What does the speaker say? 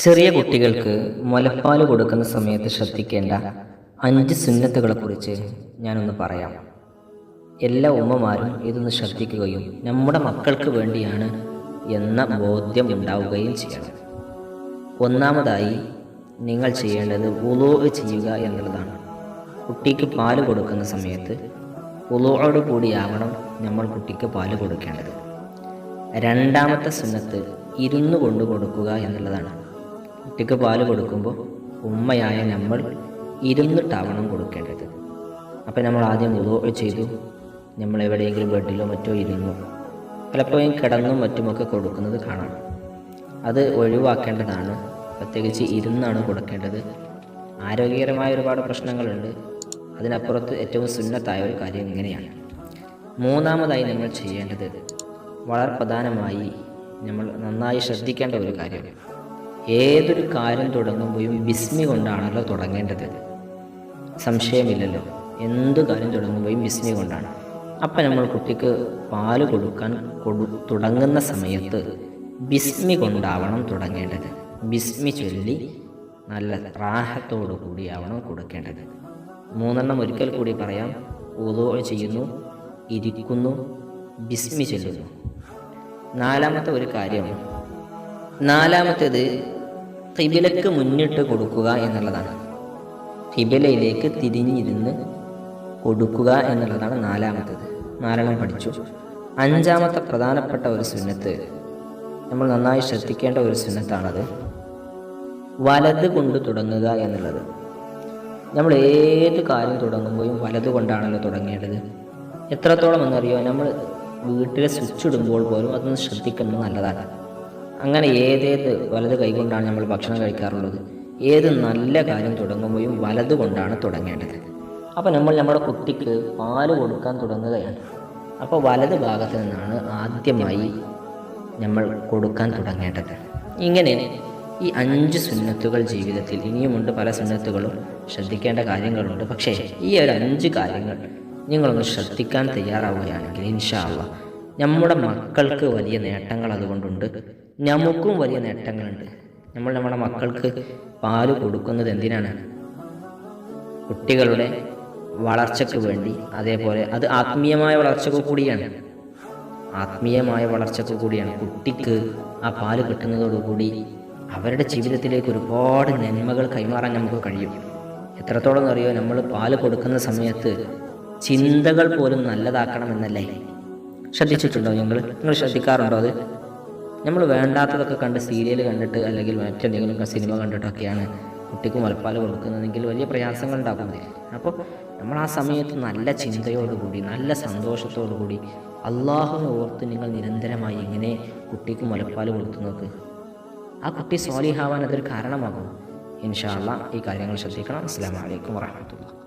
ചെറിയ കുട്ടികൾക്ക് മുലപ്പാൽ കൊടുക്കുന്ന സമയത്ത് ശ്രദ്ധിക്കേണ്ട അഞ്ച് സുന്നത്തുകളെ കുറിച്ച് ഞാനൊന്ന് പറയാം. എല്ലാ ഉമ്മമാരും ഇതൊന്ന് ശ്രദ്ധിക്കുകയും നമ്മുടെ മക്കൾക്ക് വേണ്ടിയാണ് എന്ന ബോധ്യം ഉണ്ടാവുകയും ചെയ്യണം. ഒന്നാമതായി നിങ്ങൾ ചെയ്യേണ്ടത് ഉലോ ചെയ്യുക എന്നുള്ളതാണ്. കുട്ടിക്ക് പാൽ കൊടുക്കുന്ന സമയത്ത് ഉലോയോട് കൂടിയാവണം നമ്മൾ കുട്ടിക്ക് പാൽ കൊടുക്കേണ്ടത്. രണ്ടാമത്തെ സുന്നത്ത് ഇരുന്നു കൊണ്ട് കൊടുക്കുക എന്നുള്ളതാണ്. കുട്ടിക്ക് പാൽ കൊടുക്കുമ്പോൾ ഉമ്മയായ നമ്മൾ ഇരുന്നിട്ടാവണം കൊടുക്കേണ്ടത്. അപ്പം നമ്മൾ ആദ്യം ഉതോ ചെയ്തു. നമ്മൾ എവിടെയെങ്കിലും ബെഡിലോ മറ്റോ ഇരുന്നു. പലപ്പോഴും കിടന്നും മറ്റുമൊക്കെ കൊടുക്കുന്നത് കാണാം. അത് ഒഴിവാക്കേണ്ടതാണ്. പ്രത്യേകിച്ച് ഇരുന്നാണ് കൊടുക്കേണ്ടത്. ആരോഗ്യകരമായ ഒരുപാട് പ്രശ്നങ്ങളുണ്ട്. അതിനപ്പുറത്ത് ഏറ്റവും സുന്നത്തായ ഒരു കാര്യം ഇങ്ങനെയാണ്. മൂന്നാമതായി നമ്മൾ ചെയ്യേണ്ടത് വളരെ പ്രധാനമായി നമ്മൾ നന്നായി ശ്രദ്ധിക്കേണ്ട ഒരു കാര്യം. ഏതൊരു കാര്യം തുടങ്ങുമ്പോഴും വിസ്മി കൊണ്ടാണല്ലോ തുടങ്ങേണ്ടത്. സംശയമില്ലല്ലോ. എന്ത് കാര്യം തുടങ്ങുമ്പോഴും വിസ്മി കൊണ്ടാണ്. അപ്പം നമ്മൾ കുട്ടിക്ക് പാൽ കൊടുക്കാൻ കൊടു തുടങ്ങുന്ന സമയത്ത് ബിസ്മി കൊണ്ടാവണം തുടങ്ങേണ്ടത്. ബിസ്മി ചൊല്ലി നല്ല റാഹത്തോടു കൂടിയാവണം കൊടുക്കേണ്ടത്. മൂന്നെണ്ണം ഒരിക്കൽ കൂടി പറയാം. ഉദോ ചെയ്യുന്നു ഇരിക്കുന്നു ബിസ്മി ചൊല്ലുന്നു. നാലാമത്തെ ഒരു കാര്യം നാലാമത്തേത് കിബിലക്ക് മുന്നിട്ട് കൊടുക്കുക എന്നുള്ളതാണ്. കിബിലയിലേക്ക് തിരിഞ്ഞിരുന്ന് കൊടുക്കുക എന്നുള്ളതാണ് നാലാമത്തേത്. നാലെണ്ണം പഠിച്ചു. അഞ്ചാമത്തെ പ്രധാനപ്പെട്ട ഒരു സുന്നത്ത് നമ്മൾ നന്നായി ശ്രദ്ധിക്കേണ്ട ഒരു സുന്നത്താണത്. വലത് കൊണ്ട് തുടങ്ങുക എന്നുള്ളത്. നമ്മൾ ഏത് കാര്യം തുടങ്ങുമ്പോഴും വലത് കൊണ്ടാണല്ലോ തുടങ്ങേണ്ടത്. എത്രത്തോളം എന്നറിയോ? നമ്മൾ വീട്ടിലെ സ്വിച്ച് ഇടുമ്പോൾ പോലും അതൊന്ന് ശ്രദ്ധിക്കുന്നത് നല്ലതാണ്. അങ്ങനെ ഏതേത് വലത് കൈകൊണ്ടാണ് നമ്മൾ ഭക്ഷണം കഴിക്കാറുള്ളത്? ഏത് നല്ല കാര്യം തുടങ്ങുമ്പോഴും വലത് കൊണ്ടാണ് തുടങ്ങേണ്ടത്? അപ്പോൾ നമ്മൾ നമ്മുടെ കുട്ടിക്ക് പാൽ കൊടുക്കാൻ തുടങ്ങുകയാണ്. അപ്പോൾ വലത് ഭാഗത്ത് നിന്നാണ് ആദ്യമായി നമ്മൾ കൊടുക്കാൻ തുടങ്ങേണ്ടത്. ഇങ്ങനെ ഈ അഞ്ച് സുന്നത്തുകൾ ജീവിതത്തിൽ ഇനിയുമുണ്ട് പല സുന്നത്തുകളും ശ്രദ്ധിക്കേണ്ട കാര്യങ്ങളുണ്ട്. പക്ഷേ ഈ ഒരു അഞ്ച് കാര്യങ്ങൾ നിങ്ങളൊന്ന് ശ്രദ്ധിക്കാൻ തയ്യാറാവുകയാണെങ്കിൽ ഇൻഷാല്ല നമ്മുടെ മക്കൾക്ക് വലിയ നേട്ടങ്ങൾ അതുകൊണ്ടുണ്ട്. നമുക്കും വലിയ നേട്ടങ്ങളുണ്ട്. നമ്മൾ നമ്മുടെ മക്കൾക്ക് പാൽ കൊടുക്കുന്നത് എന്തിനാണ്? കുട്ടികളുടെ വളർച്ചയ്ക്ക് വേണ്ടി. അതേപോലെ അത് ആത്മീയമായ വളർച്ചക്ക് കൂടിയാണ്. ആത്മീയമായ വളർച്ചക്ക് കൂടിയാണ്. കുട്ടിക്ക് ആ പാൽ കിട്ടുന്നതോടുകൂടി അവരുടെ ജീവിതത്തിലേക്ക് ഒരുപാട് നന്മകൾ കൈമാറാൻ നമുക്ക് കഴിയും. എത്രത്തോളം അറിയോ? നമ്മൾ പാൽ കൊടുക്കുന്ന സമയത്ത് ചിന്തകൾ പോലും നല്ലതാക്കണമെന്നല്ലേ? ശ്രദ്ധിച്ചിട്ടുണ്ടോ നിങ്ങൾ? നിങ്ങൾ ശ്രദ്ധിക്കാറുണ്ടോ അത്? നമ്മൾ വേണ്ടാത്തതൊക്കെ കണ്ട് സീരിയൽ കണ്ടിട്ട് അല്ലെങ്കിൽ മറ്റെന്തെങ്കിലും സിനിമ കണ്ടിട്ടൊക്കെയാണ് കുട്ടിക്ക് മുലപ്പാൽ കൊടുക്കുന്നതെങ്കിൽ വലിയ പ്രയാസങ്ങൾ ഉണ്ടാക്കുന്നത്. അപ്പോൾ നമ്മൾ ആ സമയത്ത് നല്ല ചിന്തയോടുകൂടി നല്ല സന്തോഷത്തോടുകൂടി അള്ളാഹുവിനെ ഓർത്ത് നിങ്ങൾ നിരന്തരമായി ഇങ്ങനെ കുട്ടിക്ക് മുലപ്പാൽ കൊടുത്തു നോക്ക് ആ കുട്ടി സോലിഹാവാൻ അതൊരു കാരണമാകും. ഇൻഷാല്ല ഈ കാര്യങ്ങൾ ശ്രദ്ധിക്കണം. അസ്സാം വലൈക്കും വാഹമത്തുള്ള